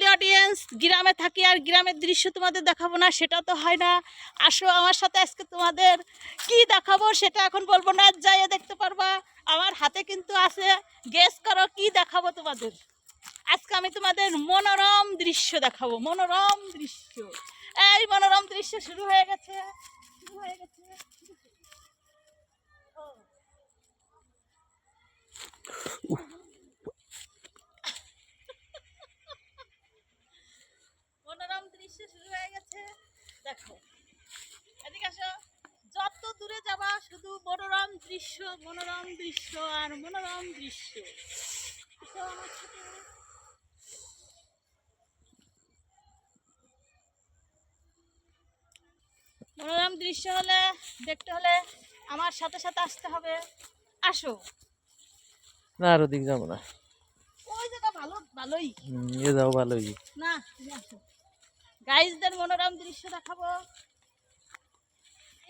Friends গ্রামে থাকি আর গ্রামের দৃশ্য তোমাদের দেখাবো না, সেটা তো হয় না। আসো আমার সাথে আজকে তোমাদের কি দেখাবো সেটা এখন বলব না, যাইয়ে দেখতে পারবা। আমার হাতে কিন্তু আছে গেস করো কি দেখাবো তোমাদের। আজকে আমি তোমাদের মনোরম দৃশ্য দেখাবো, মনোরম দৃশ্য। এই মনোরম দৃশ্য শুরু হয়ে গেছে, শুরু হয়ে গেছে। মনোরম দৃশ্য শুরু হয়ে গেছে। দেখো এদিকে আসো। যত দূরে যাবা শুধু মনোরম দৃশ্য মনোরম দৃশ্য আর মনোরম দৃশ্য। এসো আমার সাথে। মনোরম দৃশ্য হলে দেখতে হলে আমার সাথে সাথে আসতে হবে। আসো। না আর ওদিক যাব না। ওই জায়গা ভালো ভালোই। এ যাও ভালোই। না তুমি আসো। গাইজদের মনোরম দৃশ্য দেখাবো।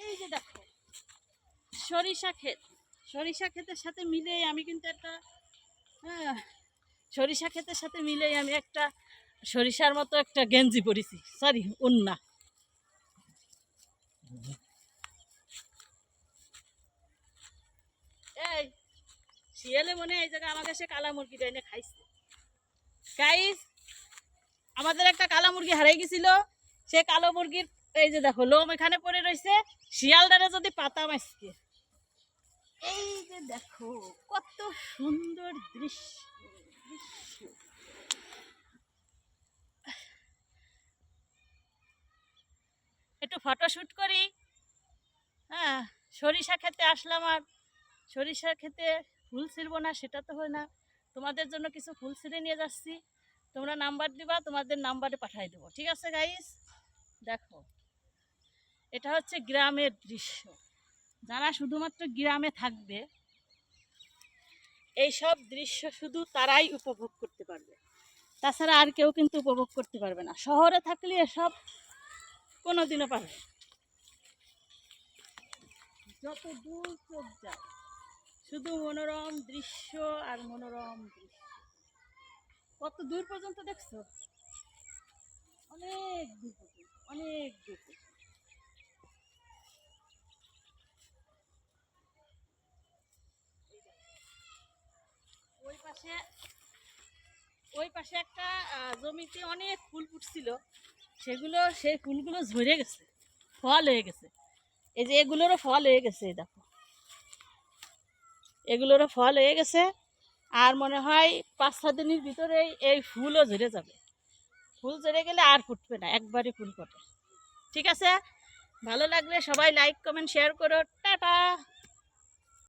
এই যে দেখো সরিষা ক্ষেত। সরিষা ক্ষেতের সাথে মিলে আমি কিন্তু একটা হ্যাঁ, সরিষা ক্ষেতের সাথে মিলে আমি একটা সরিষার মতো একটা গেঞ্জি পরেছি। সরি উন্না। এই শিয়ালে মনে হয় এই জায়গায় আমাকে সে কালা মুরগিটা এনে খাইছে। গাইস আমাদের একটা কালো মুরগি হারিয়ে গেছিল। সে কালো মুরগির, এই যে দেখো, লোম এখানে পড়ে রয়েছে। শিয়ালদারে যদি পাতা মাসকে এই যে দেখো, কত সুন্দর দৃশ্য দৃশ্য। একটু ফটোশুট করি। হ্যাঁ সরিষা খেতে আসলাম আর। সরিষা খেতে ফুল ছিড়বো না, সেটা তো হয় না। তোমাদের জন্য কিছু ফুল ছিঁড়ে নিয়ে যাচ্ছি। তোমরা নাম্বার দিবা, তোমাদের নাম্বারে পাঠিয়ে দেবো। ঠিক আছে গাইস দেখো, এটা হচ্ছে গ্রামের দৃশ্য। যারা শুধুমাত্র গ্রামে থাকবে এই সব দৃশ্য শুধু তারাই উপভোগ করতে পারবে। তাছাড়া আর কেউ কিন্তু উপভোগ করতে পারবে না। শহরে থাকলে এসব কোনো দিনও পারবে। যত দূর চোখ যায়, শুধু মনোরম দৃশ্য আর মনোরম দৃশ্য। কত দূর পর্যন্ত দেখছ? অনেক দূর অনেক দূর ওই পাশে ওই পাশে একটা জমিতে অনেক ফুল ফুটছিল। সেগুলো, সেই ফুলগুলো ঝরে গেছে, ফল হয়ে গেছে। এই যে এগুলোরও ফল হয়ে গেছে দেখো। এগুলোরও ফল হয়ে গেছে। আর মনে হয় পাঁচ ছ দিনের ভিতরে এই ফুলও ঝরে যাবে। ফুল ঝরে গেলে আর ফুটবে না, একবারে ফুল ফোটে। ঠিক আছে? ভালো লাগলে সবাই লাইক কমেন্ট শেয়ার করো। টাটা!